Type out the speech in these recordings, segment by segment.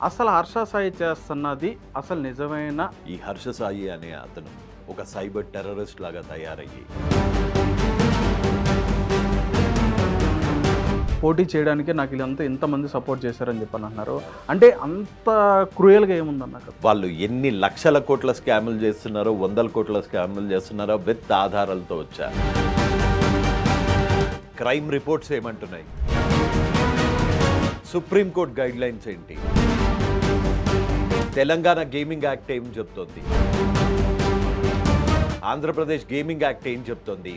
అసలు హర్ష సాయి చేస్తున్నది అసలు నిజమైన? ఈ హర్ష సాయి అనే అతను ఒక సైబర్ టెర్రరిస్ట్ లాగా తయారయ్యి. పోటీ చేయడానికి నాకు ఇదంతా ఇంతమంది సపోర్ట్ చేశారని చెప్పని అన్నారు అంటే అంత క్రూయల్గా ఏముందన్న వాళ్ళు ఎన్ని లక్షల కోట్ల స్కాములు చేస్తున్నారో వందల కోట్ల స్కాములు చేస్తున్నారో విత్ ఆధారాలతో వచ్చారు క్రైమ్ రిపోర్ట్స్ ఏమంటున్నాయి? సుప్రీంకోర్టు గైడ్ లైన్స్ ఏంటి? తెలంగాణ గేమింగ్ యాక్ట్ ఏం చెప్తోంది? ఆంధ్రప్రదేశ్ గేమింగ్ యాక్ట్ ఏం చెప్తోంది?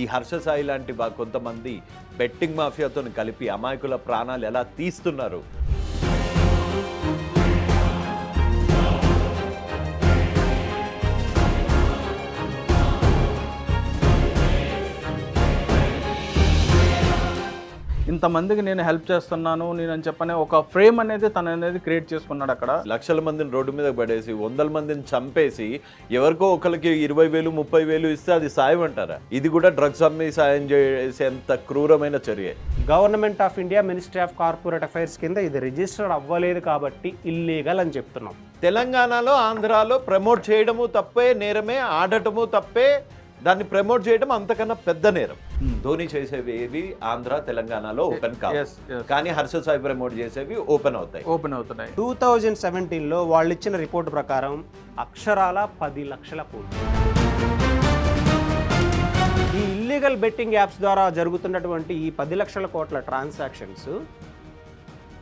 ఈ హర్ష సాయి లాంటి కొంతమంది బెట్టింగ్ మాఫియాతో కలిపి అమాయకుల ప్రాణాలు ఎలా తీస్తున్నారు? ఇంతమందికి నేను హెల్ప్ చేస్తున్నాను నేను అని చెప్పని ఒక ఫ్రేమ్ అనేది తను అనేది క్రియేట్ చేసుకున్నాడు అక్కడ. లక్షల మందిని రోడ్డు మీద పడేసి వందల మందిని చంపేసి ఎవరికో ఒకరికి ఇరవై వేలు ముప్పై వేలు ఇస్తే అది సాయం అంటారా? ఇది కూడా డ్రగ్స్ అమ్మి సాయం చేసేంత క్రూరమైన చర్య. Government of India ministry of corporate affairs కింద ఇది రిజిస్టర్డ్ అవ్వలేదు కాబట్టి ఇల్లీగల్ అని చెప్తున్నాం. తెలంగాణలో ఆంధ్రాలో ప్రమోట్ చేయడము తప్పే నేరమే ఆడటము తప్పే దాన్ని ప్రమోట్ చేయడం అంతకన్నా పెద్ద నేరం. ధోని చేసేవి ఏవి? ఆంధ్ర తెలంగాణలో ఓపెన్ కావు. కానీ హర్ష సాయి ప్రమోట్ చేసేవి ఓపెన్ అవుతాయి. ఓపెన్ అవుతున్నాయి. టూ థౌజండ్ సెవెంటీన్లో వాళ్ళు ఇచ్చిన రిపోర్ట్ ప్రకారం అక్షరాల పది లక్షల కోట్లు. ఈ ఇల్లీగల్ బెట్టింగ్ యాప్స్ ద్వారా జరుగుతున్నటువంటి ఈ పది లక్షల కోట్ల ట్రాన్సాక్షన్స్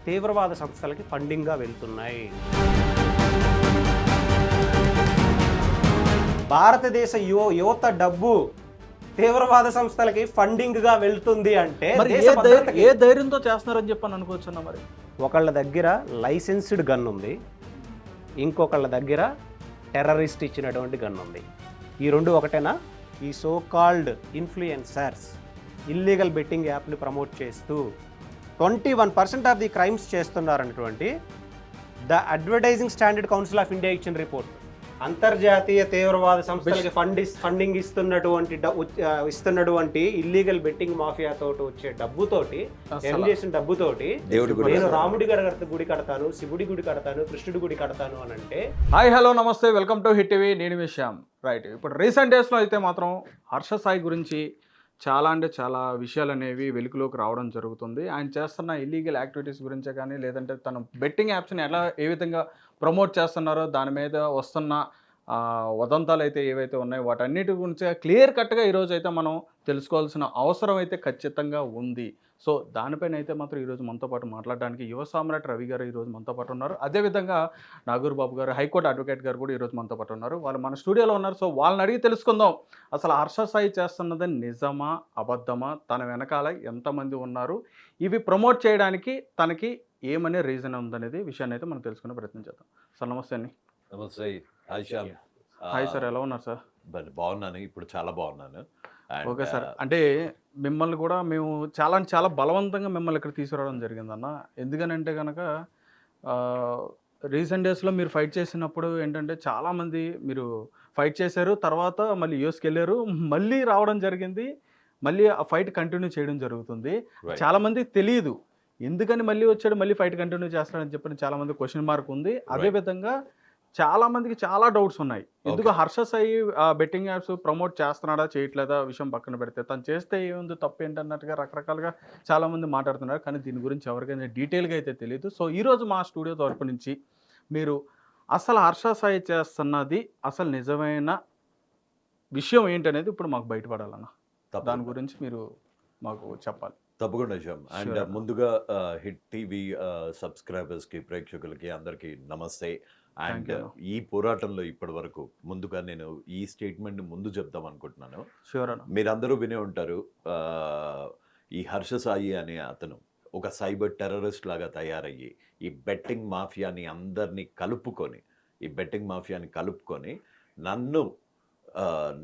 తీవ్రవాద సంస్థలకి ఫండింగ్గా వెళ్తున్నాయి. భారతదేశ యువ యువత డబ్బు తీవ్రవాద సంస్థలకి ఫండింగ్గా వెళ్తుంది అంటే ఏ ధైర్యంతో చేస్తున్నారని చెప్పని అనుకోవచ్చున్నా మరి? ఒకళ్ళ దగ్గర లైసెన్స్డ్ గన్ ఉంది. ఇంకొకళ్ళ దగ్గర టెర్రరిస్ట్ ఇచ్చినటువంటి గన్ ఉంది. ఈ రెండు ఒకటేనా? ఈ so called influencers illegal betting యాప్ని ప్రమోట్ చేస్తూ twenty one percent of the crimes చేస్తున్నారన్నటువంటి the advertising standard council of India ఇచ్చిన రిపోర్ట్ అంతర్జాతీయ తీవ్రవాద సంస్థలకి ఫండ్ ఫండింగ్ ఇస్తున్నటువంటి ఇస్తున్నటువంటి ఇల్లీగల్ బెట్టింగ్ మాఫియా తోటి వచ్చే డబ్బుతోటి ఎర్న్ చేసిన డబ్బుతోటి నేను రాముడి గడ గుడి కడతాను శివుడి గుడి కడతాను కృష్ణుడి గుడి కడతాను అని అంటే hi hello namaste welcome to Hit TV నేను శ్యామ్. రైట్ ఇప్పుడు రీసెంట్ డేస్లో అయితే మాత్రం హర్ష సాయి గురించి చాలా అంటే చాలా విషయాలు అనేవి వెలుగులోకి రావడం జరుగుతుంది. ఆయన చేస్తున్న ఇల్లీగల్ యాక్టివిటీస్ గురించే కానీ లేదంటే తను బెట్టింగ్ యాప్స్ని ఎలా ఏ విధంగా ప్రమోట్ చేస్తున్నారో దాని మీద వస్తున్న వదంతాలు అయితే ఏవైతే ఉన్నాయో వాటన్నిటి గురించి క్లియర్ కట్గా ఈరోజు అయితే మనం తెలుసుకోవాల్సిన అవసరం అయితే ఖచ్చితంగా ఉంది. సో దానిపైన అయితే మాత్రం ఈరోజు మనతో పాటు మాట్లాడడానికి యువ సామ్రాట్ రవి గారు ఈరోజు మనతో పాటు ఉన్నారు. అదేవిధంగా నాగూర్ బాబు గారు హైకోర్టు అడ్వకేట్ గారు కూడా ఈరోజు మనతో పాటు ఉన్నారు. వాళ్ళు మన స్టూడియోలో ఉన్నారు. సో వాళ్ళని అడిగి తెలుసుకుందాం. అసలు హర్ష సాయి చేస్తున్నది నిజమా అబద్ధమా? తన వెనకాల ఎంతమంది ఉన్నారు? ఇవి ప్రమోట్ చేయడానికి తనకి ఏమనే రీజన్ ఉందనేది విషయాన్ని అయితే మనం తెలుసుకునే ప్రయత్నం చేద్దాం. సార్ నమస్తే అండి. నమస్తే. హాయ్ సార్ ఎలా ఉన్నారు సార్? బాగున్నాను. ఇప్పుడు చాలా బాగున్నాను. Okay sir. అంటే మిమ్మల్ని కూడా మేము చాలా చాలా బలవంతంగా మిమ్మల్ని ఇక్కడ తీసుకురావడం జరిగిందన్న. ఎందుకనంటే కనుక రీసెంట్ డేస్లో మీరు ఫైట్ చేసినప్పుడు ఏంటంటే చాలామంది మీరు ఫైట్ చేశారు తర్వాత మళ్ళీ యూఎస్కి వెళ్ళారు మళ్ళీ రావడం జరిగింది మళ్ళీ ఆ ఫైట్ కంటిన్యూ చేయడం జరుగుతుంది. right. చాలా మందికి తెలియదు ఎందుకని మళ్ళీ వచ్చాడు మళ్ళీ ఫైట్ కంటిన్యూ చేస్తాడని చెప్పని చాలా మంది క్వశ్చన్ మార్క్ ఉంది. అదే Right. విధంగా చాలా మందికి చాలా డౌట్స్ ఉన్నాయి. ఎందుకు Harsha Sai betting apps promote చేస్తున్నాడా చేయట్లేదా విషయం పక్కన పెడితే? తను చేస్తే ఏముంది? తప్పు ఏంటన్నట్టుగా రకరకాలుగా చాలా మంది మాట్లాడుతున్నారు. కానీ దీని గురించి ఎవరికైనా డీటెయిల్గా అయితే తెలియదు సో ఈరోజు మా స్టూడియో తరపు నుంచి మీరు అసలు హర్ష సాయి చేస్తున్నది అసలు నిజమైన విషయం ఏంటనేది ఇప్పుడు మాకు బయటపడాలన్న. దాని. గురించి మీరు మాకు చెప్పాలి. తప్పకుండా శ్యామ్. అండ్. ముందుగా హిట్ టీవీ సబ్స్క్రైబర్స్కి ప్రేక్షకులకి అందరికీ నమస్తే. అండ్. ఈ పోరాటంలో ఇప్పటి వరకు ముందుగా నేను ఈ స్టేట్మెంట్ ముందు చెప్దాం అనుకుంటున్నాను మీరందరూ వినే ఉంటారు ఈ హర్ష సాయి అనే అతను ఒక సైబర్ టెర్రరిస్ట్ లాగా తయారయ్యి ఈ బెట్టింగ్ మాఫియాని అందరినీ కలుపుకొని ఈ బెట్టింగ్ మాఫియాని కలుపుకొని నన్ను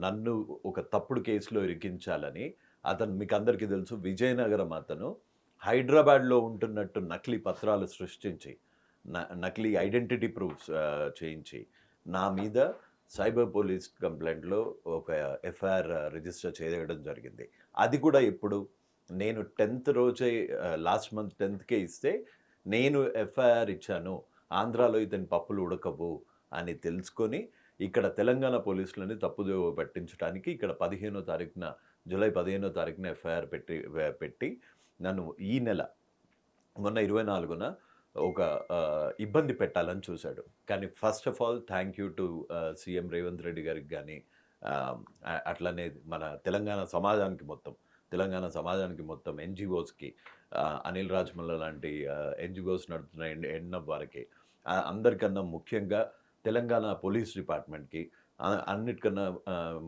నన్ను ఒక తప్పుడు కేసులో ఇరికించాలని అతను మీకు అందరికీ తెలుసు విజయనగరం అతను హైదరాబాద్లో ఉంటున్నట్టు నకిలీ పత్రాలు సృష్టించి నకిలీ ఐడెంటిటీ ప్రూఫ్స్ చేయించి నా మీద సైబర్ పోలీస్ కంప్లైంట్లో ఒక ఎఫ్ఐఆర్ రిజిస్టర్ చేయడం జరిగింది. అది కూడా ఇప్పుడు నేను టెన్త్ రోజే లాస్ట్ మంత్ టెన్త్కే ఇస్తే నేను ఎఫ్ఐఆర్ ఇచ్చాను. ఆంధ్రాలో ఇతని పప్పులు ఉడకవు అని తెలుసుకొని ఇక్కడ తెలంగాణ పోలీసులని తప్పుదోవ పట్టించడానికి ఇక్కడ పదిహేనో తారీఖున జూలై పదిహేనో తారీఖున ఎఫ్ఐఆర్ పెట్టి పెట్టి నన్ను ఈ నెల మొన్న ఇరవై నాలుగున ఒక ఇబ్బంది పెట్టాలని చూశాడు. కానీ first of all thank you to CM Revanth Reddy గారికి కానీ అట్లనే మన తెలంగాణ సమాజానికి మొత్తం తెలంగాణ సమాజానికి మొత్తం ఎన్జిఓస్కి అనిల్ రాజ్మల్ల లాంటి ఎన్జిఓస్ నడుపుతున్న ఎన్- ఎన్నో వారికి అందరికన్నా ముఖ్యంగా తెలంగాణ పోలీస్ డిపార్ట్మెంట్కి అన్నిటికన్నా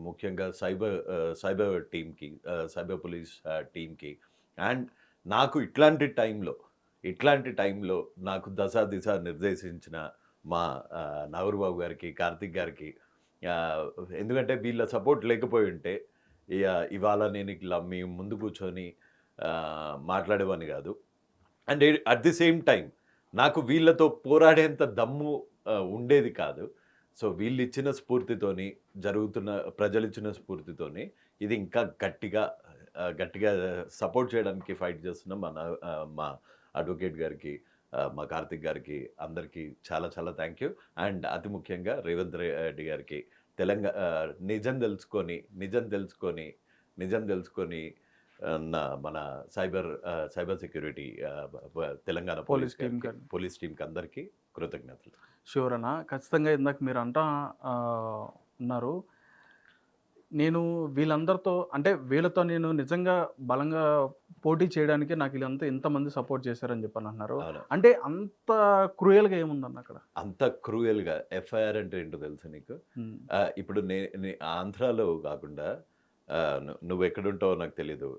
ముఖ్యంగా సైబర్ సైబర్ టీమ్కి సైబర్ పోలీస్ టీమ్కి అండ్ నాకు ఇట్లాంటి టైంలో ఇట్లాంటి టైంలో నాకు దశ దిశ నిర్దేశించిన మా ఆ, నాగూరుబాబు గారికి కార్తిక్ గారికి ఎందుకంటే వీళ్ళ సపోర్ట్ లేకపోయి ఉంటే ఇక ఇవాళ నేను ఇలా మీ ముందు కూర్చొని మాట్లాడేవాని కాదు. And at the same time నాకు వీళ్ళతో పోరాడేంత దమ్ము ఉండేది కాదు. సో వీళ్ళు ఇచ్చిన స్ఫూర్తితోని జరుగుతున్న ప్రజలు ఇచ్చిన స్ఫూర్తితోని ఇది ఇంకా గట్టిగా గట్టిగా సపోర్ట్ చేయడానికి ఫైట్ చేస్తున్న మన మా అడ్వకేట్ గారికి మా కార్తిక్ గారికి అందరికీ చాలా చాలా థ్యాంక్ యూ. అండ్ అతి ముఖ్యంగా రేవంత్ రెడ్డి గారికి తెలంగాణ నిజం తెలుసుకొని నిజం తెలుసుకొని నిజం తెలుసుకొని మన cyber cyber security Telangana police team. Police టీంకి అందరికీ కృతజ్ఞతలు. షూర్ అన్న ఖచ్చితంగా ఇందాక మీరు అంటా ఉన్నారు. నేను వీళ్ళందరితో అంటే వీళ్ళతో నేను నిజంగా బలంగా పోటీ చేయడానికి నాకు వీళ్ళంతా ఇంతమంది సపోర్ట్ చేశారని చెప్పని అన్నారు అంటే అంత క్రూయల్గా ఏముందన్న అక్కడ? అంత క్రూయల్గా ఎఫ్ఐఆర్ అంటే ఏంటో తెలుసు నీకు? ఇప్పుడు నే ఆంధ్రాలో కాకుండా నువ్వు ఎక్కడుంటావో నాకు తెలీదు.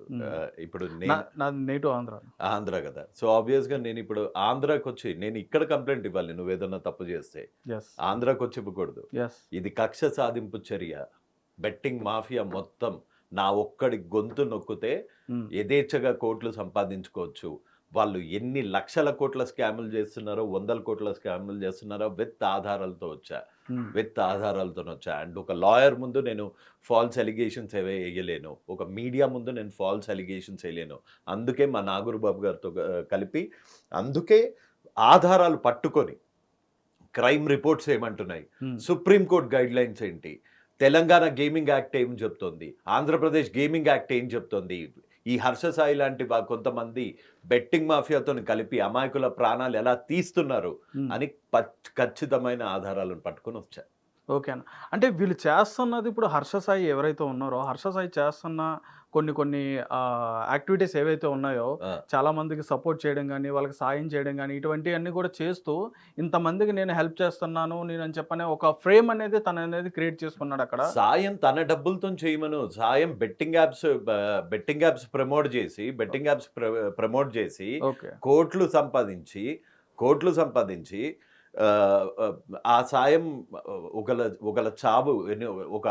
ఇప్పుడు నేను నేటివ్ ఆంధ్ర. ఆంధ్ర కదా. సో ఆబ్వియస్గా నేను ఇప్పుడు ఆంధ్రాకి వచ్చి నేను ఇక్కడ కంప్లైంట్ ఇవ్వాలి నువ్వు ఏదన్నా తప్పు చేస్తే. ఆంధ్రాకి వచ్చి ఇవ్వకూడదు. ఇది కక్ష సాధింపు చర్య. బెట్టింగ్ మాఫియా మొత్తం నా ఒక్కడి గొంతు నొక్కితే యథేచ్ఛగా కోట్లు సంపాదించుకోవచ్చు. వాళ్ళు ఎన్ని లక్షల కోట్ల స్కాములు చేస్తున్నారో వందల కోట్ల స్కాములు చేస్తున్నారో విత్ ఆధారాలతో వచ్చా. విత్ ఆధారాలతో వచ్చా. అండ్ ఒక లాయర్ ముందు నేను ఫాల్స్ ఎలిగేషన్స్ ఏవే వేయలేను. ఒక మీడియా ముందు నేను ఫాల్స్ ఎలిగేషన్స్ వేయలేను. అందుకే మా నాగూరు బాబు గారితో కలిపి అందుకే ఆధారాలు పట్టుకొని క్రైమ్ రిపోర్ట్స్ ఏమంటున్నాయి? సుప్రీంకోర్టు గైడ్ లైన్స్ ఏంటి? తెలంగాణ గేమింగ్ యాక్ట్ ఏం చెప్తోంది? ఆంధ్రప్రదేశ్ గేమింగ్ యాక్ట్ ఏం చెప్తోంది? ఈ హర్ష సాయి లాంటి కొంతమంది బెట్టింగ్ మాఫియాతో కలిపి అమాయకుల ప్రాణాలు ఎలా తీస్తున్నారు? అని ఖచ్చితమైన ఆధారాలను పట్టుకొని వచ్చా ఓకే అన్న. అంటే వీళ్ళు చేస్తున్నది ఇప్పుడు హర్ష సాయి ఎవరైతే ఉన్నారో హర్ష సాయి చేస్తున్న కొన్ని కొన్ని యాక్టివిటీస్ ఏవైతే ఉన్నాయో చాలా మందికి సపోర్ట్ చేయడం కానీ వాళ్ళకి సాయం చేయడం కానీ ఇటువంటివన్నీ కూడా చేస్తూ ఇంతమందికి నేను హెల్ప్ చేస్తున్నాను నేను అని చెప్పనే ఒక ఫ్రేమ్ అనేది తన అనేది క్రియేట్ చేసుకున్నాడు అక్కడ. సాయం తన డబ్బులతో చేయమను సాయం betting apps betting apps promote చేసి బెట్టింగ్ యాప్స్ ప్రమోట్ చేసి ఓకే. కోట్లు సంపాదించి కోట్లు సంపాదించి ఆ, సాయం ఒకల ఒకల చావు ఎన్ని- ఒక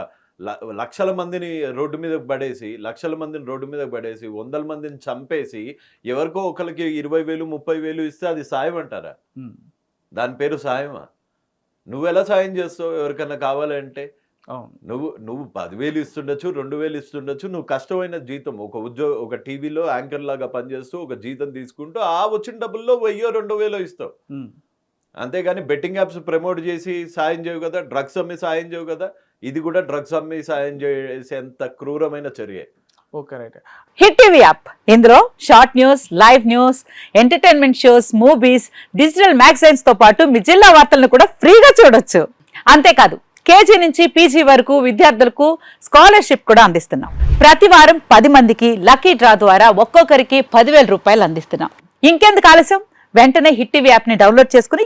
లక్షల మందిని రోడ్డు మీదకి పడేసి లక్షల మందిని రోడ్డు మీదకి పడేసి వందల మందిని చంపేసి ఎవరికో ఒకరికి ఇరవై వేలు ముప్పై వేలు ఇస్తే అది సాయం అంటారా. దాని పేరు సాయమా? నువ్వు ఎలా సాయం చేస్తావు ఎవరికన్నా కావాలంటే? నువ్వు నువ్వు పదివేలు ఇస్తుండొచ్చు రెండు వేలు ఇస్తుండొచ్చు నువ్వు కష్టమైన జీతం ఒక ఉద్యోగ ఒక టీవీలో యాంకర్ లాగా పనిచేస్తూ ఒక జీతం తీసుకుంటూ ఆ వచ్చిన డబ్బుల్లో వెయ్యో రెండు వేలో ఇస్తావు. అంతేగాని బెట్టింగ్ యాప్స్ ప్రమోట్ చేసి సాయం చేయవు కదా డ్రగ్స్ అమ్మి సాయం చేయవు కదా ఇది కూడా డ్రగ్స్ అమ్మి సాయం చేసేంత క్రూరమైన చర్య. Okay right. Hit TV app. ఇందులో short news live news entertainment shows movies digital మ్యాగజైన్స్తో పాటు మీ జిల్లా వార్తలను కూడా ఫ్రీగా చూడొచ్చు. అంతేకాదు కేజీ నుంచి పీజీ వరకు విద్యార్థులకు స్కాలర్షిప్ కూడా అందిస్తున్నాం. ప్రతి వారం పది మందికి లక్కీ డ్రా ద్వారా ఒక్కొక్కరికి పదివేల రూపాయలు అందిస్తున్నాం. ఇంకెందుకు ఆలస్యం? వెంటనే హిట్ టీవీ యాప్ని డౌన్లోడ్ చేసుకుని